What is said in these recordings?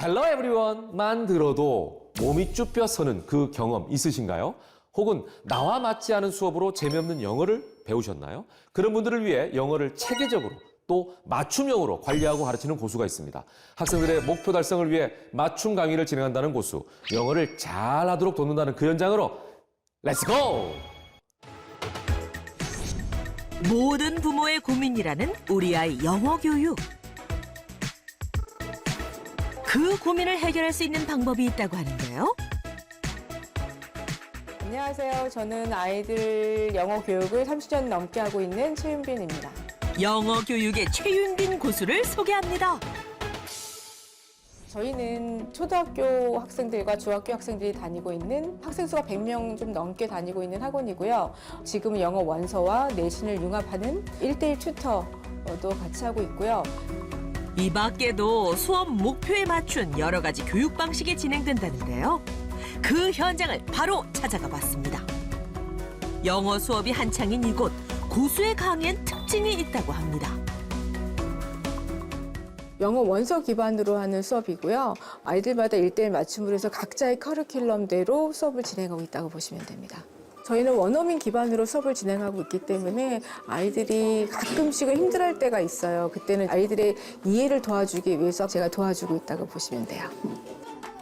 헬로 에브리원만 들어도 몸이 쭈뼛 서는 그 경험 있으신가요? 혹은 나와 맞지 않은 수업으로 재미없는 영어를 배우셨나요? 그런 분들을 위해 영어를 체계적으로 또 맞춤형으로 관리하고 가르치는 고수가 있습니다. 학생들의 목표 달성을 위해 맞춤 강의를 진행한다는 고수, 영어를 잘 하도록 돕는다는 그 현장으로 렛츠고! 모든 부모의 고민이라는 우리 아이 영어 교육. 그 고민을 해결할 수 있는 방법이 있다고 하는데요. 안녕하세요. 저는 아이들 영어 교육을 30년 넘게 하고 있는 최윤빈입니다. 영어 교육의 최윤빈 고수를 소개합니다. 저희는 초등학교 학생들과 중학교 학생들이 다니고 있는 학생 수가 100명 좀 넘게 다니고 있는 학원이고요. 지금은 영어 원서와 내신을 융합하는 1대1 튜터도 같이 하고 있고요. 이 밖에도 수업 목표에 맞춘 여러 가지 교육 방식이 진행된다는데요. 그 현장을 바로 찾아가 봤습니다. 영어 수업이 한창인 이곳 고수의 강의엔 특징이 있다고 합니다. 영어 원서 기반으로 하는 수업이고요. 아이들마다 1대1 맞춤으로 해서 각자의 커리큘럼대로 수업을 진행하고 있다고 보시면 됩니다. 저희는 원어민 기반으로 수업을 진행하고 있기 때문에 아이들이 가끔씩은 힘들어할 때가 있어요. 그때는 아이들의 이해를 도와주기 위해서 제가 도와주고 있다고 보시면 돼요.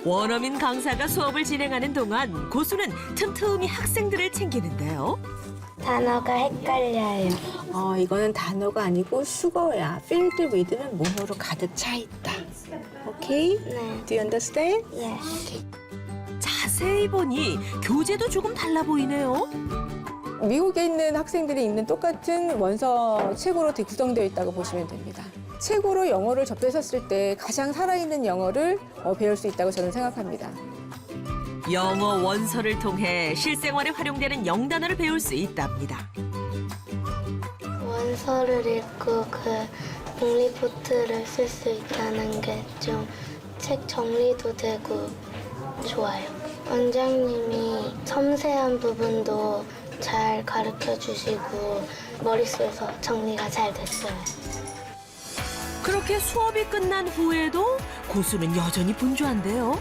원어민 강사가 수업을 진행하는 동안 고수는 틈틈이 학생들을 챙기는데요. 단어가 헷갈려요. 어, 이거는 단어가 아니고 수거야. filled with는 뭐뭐로 가득 차 있다. 오케이? 네. Do you understand? 예. 자세히 보니 교재도 조금 달라 보이네요. 미국에 있는 학생들이 읽는 똑같은 원서 책으로 되- 구성되어 있다고 보시면 됩니다. 책으로 영어를 접했었을 때 가장 살아있는 영어를 어, 배울 수 있다고 저는 생각합니다. 영어 원서를 통해 실생활에 활용되는 영단어를 배울 수 있답니다. 원서를 읽고 그 독립포트를 쓸 수 있다는 게 좀 책 정리도 되고 좋아요. 원장님이 섬세한 부분도 잘 가르쳐 주시고 머릿속에서 정리가 잘 됐어요. 그렇게 수업이 끝난 후에도 고수는 여전히 분주한데요.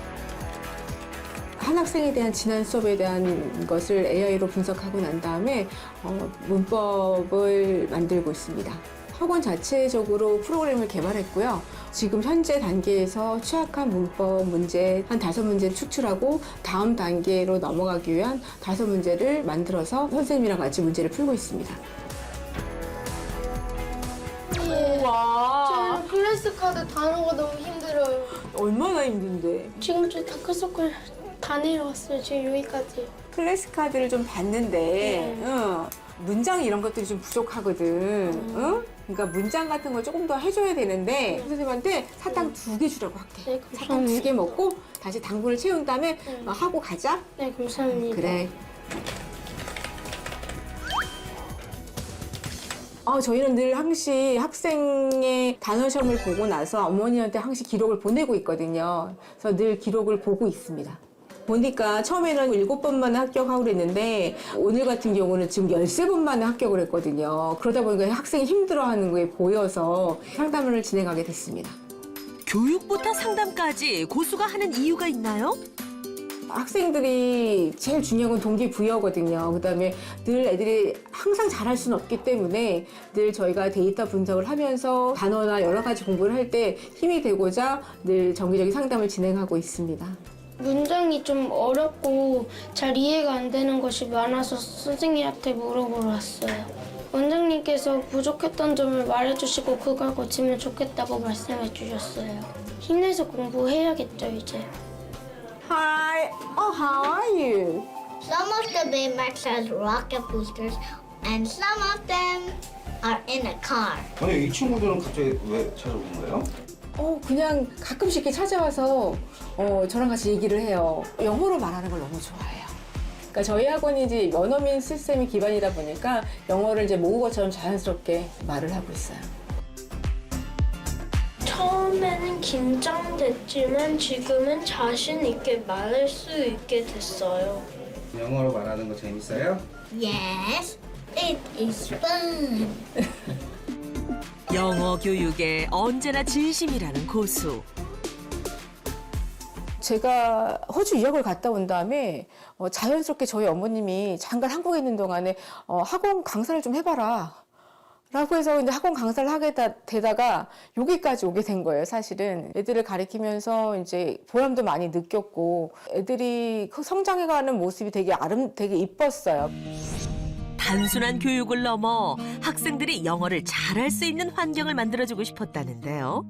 한 학생에 대한 지난 수업에 대한 것을 AI로 분석하고 난 다음에 어, 문법을 만들고 있습니다. 학원 자체적으로 프로그램을 개발했고요. 지금 현재 단계에서 취약한 문법 문제 한 다섯 문제 추출하고 다음 단계로 넘어가기 위한 다섯 문제를 만들어서 선생님이랑 같이 문제를 풀고 있습니다. 와, 저 클래스 카드 단어가 너무 힘들어요. 얼마나 힘든데. 지금 저 다크서클 다 내려왔어요. 지금 여기까지. 클래스 카드를 좀 봤는데 어, 문장 이런 것들이 좀 부족하거든. 어? 그러니까 문장 같은 걸 조금 더 해줘야 되는데 선생님한테 사탕 두 개 주라고 할게. 네, 사탕 두 개 먹고 다시 당분을 채운 다음에 어, 하고 가자. 네, 감사합니다. 그래. 어, 저희는 늘 항시 학생의 단어 시험을 보고 나서 어머니한테 항시 기록을 보내고 있거든요. 그래서 늘 기록을 보고 있습니다. 보니까 처음에는 일곱 번 만에 합격하고 그랬는데 오늘 같은 경우는 지금 열세 번 만에 합격을 했거든요. 그러다 보니까 학생이 힘들어하는 게 보여서 상담을 진행하게 됐습니다. 교육부터 상담까지 고수가 하는 이유가 있나요? 학생들이 제일 중요한 건 동기부여거든요. 그다음에 늘 애들이 항상 잘할 수는 없기 때문에 늘 저희가 데이터 분석을 하면서 단어나 여러 가지 공부를 할 때 힘이 되고자 늘 정기적인 상담을 진행하고 있습니다. 문장이 좀 어렵고 잘 이해가 안 되는 것이 많아서 선생님한테 물어보러 왔어요. 원장님께서 부족했던 점을 말해주시고 그걸 고치면 좋겠다고 말씀해 주셨어요. 힘내서 공부해야겠죠, 이제. Hi, oh, how are you? Some of the Baymax has rocket boosters, and some of them are in a car. 아니 이 친구들은 갑자기 왜 찾아온 거예요? 어, 그냥 가끔씩 이렇게 찾아와서 어, 저랑 같이 얘기를 해요. 영어로 말하는 걸 너무 좋아해요. 그러니까 저희 학원이 이제 원어민 시스템이 기반이다 보니까 영어를 이제 모국어처럼 자연스럽게 말을 하고 있어요. 처음에는 긴장됐지만 지금은 자신 있게 말할 수 있게 됐어요. 영어로 말하는 거 재밌어요? Yes, it is fun. 영어 교육에 언제나 진심이라는 고수. 제가 호주 유학을 갔다 온 다음에 어, 자연스럽게 저희 어머님이 잠깐 한국에 있는 동안에 어, 학원 강사를 좀 해봐라. 라고 해서 이제 학원 강사를 하게 다- 되다가 여기까지 오게 된 거예요, 사실은. 애들을 가리키면서 이제 보람도 많이 느꼈고 애들이 그 성장해가는 모습이 되게 아름, 되게 이뻤어요. 단순한 교육을 넘어 학생들이 영어를 잘할 수 있는 환경을 만들어주고 싶었다는데요.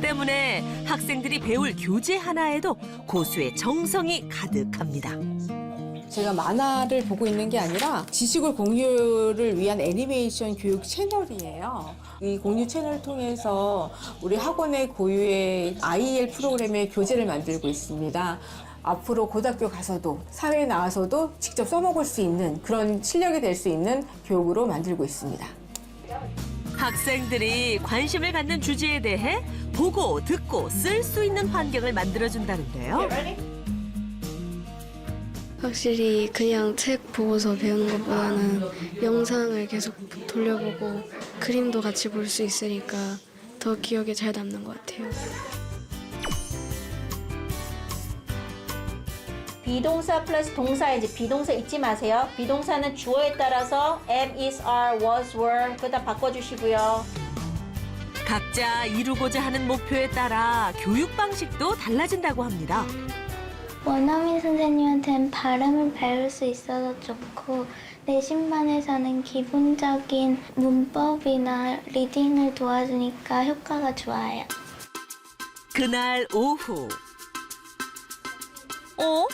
때문에 학생들이 배울 교재 하나에도 고수의 정성이 가득합니다. 제가 만화를 보고 있는 게 아니라 지식을 공유를 위한 애니메이션 교육 채널이에요. 이 공유 채널을 통해서 우리 학원의 고유의 IEL 프로그램의 교재를 만들고 있습니다. 앞으로 고등학교 가서도 사회에 나와서도 직접 써먹을 수 있는 그런 실력이 될 수 있는 교육으로 만들고 있습니다. 학생들이 관심을 갖는 주제에 대해 보고 듣고 쓸 수 있는 환경을 만들어준다는데요. 확실히 그냥 책 보고서 배우는 것보다는 영상을 계속 돌려보고 그림도 같이 볼 수 있으니까 더 기억에 잘 남는 것 같아요. 비동사 플러스 동사이지 비동사 잊지 마세요. 비동사는 주어에 따라서 am, is, are, was, were 그다 바꿔주시고요. 각자 이루고자 하는 목표에 따라 교육 방식도 달라진다고 합니다. 원어민 선생님한테는 발음을 배울 수 있어서 좋고 내신반에서는 기본적인 문법이나 리딩을 도와주니까 효과가 좋아요. 그날 오후. 어?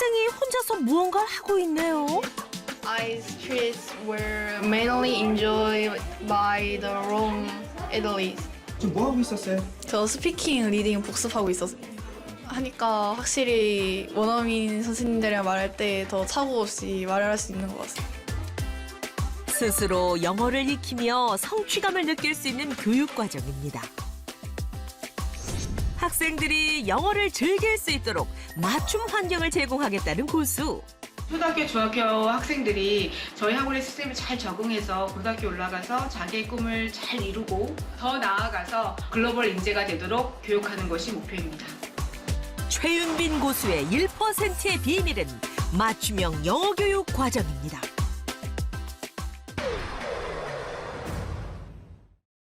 학생이 혼자서 무언가를 하고 있네요. Ice treats were mainly enjoyed by the Rome Italy's. 지금 뭐 하고 있었어요? 저 스피킹, 리딩 복습하고 있었 하니까 확실히 원어민 선생님들이랑 말할 때더 차고 없이 말을 할 수 있는 것 같아요. 스스로 영어를 익히며 성취감을 느낄 수 있는 교육 과정입니다. 학생들이 영어를 즐길 수 있도록 맞춤 환경을 제공하겠다는 고수. 초등학교, 중학교 학생들이 저희 학원의 시스템을 잘 적응해서 고등학교 올라가서 자기의 꿈을 잘 이루고 더 나아가서 글로벌 인재가 되도록 교육하는 것이 목표입니다. 최윤빈 고수의 1%의 비밀은 맞춤형 영어 교육 과정입니다.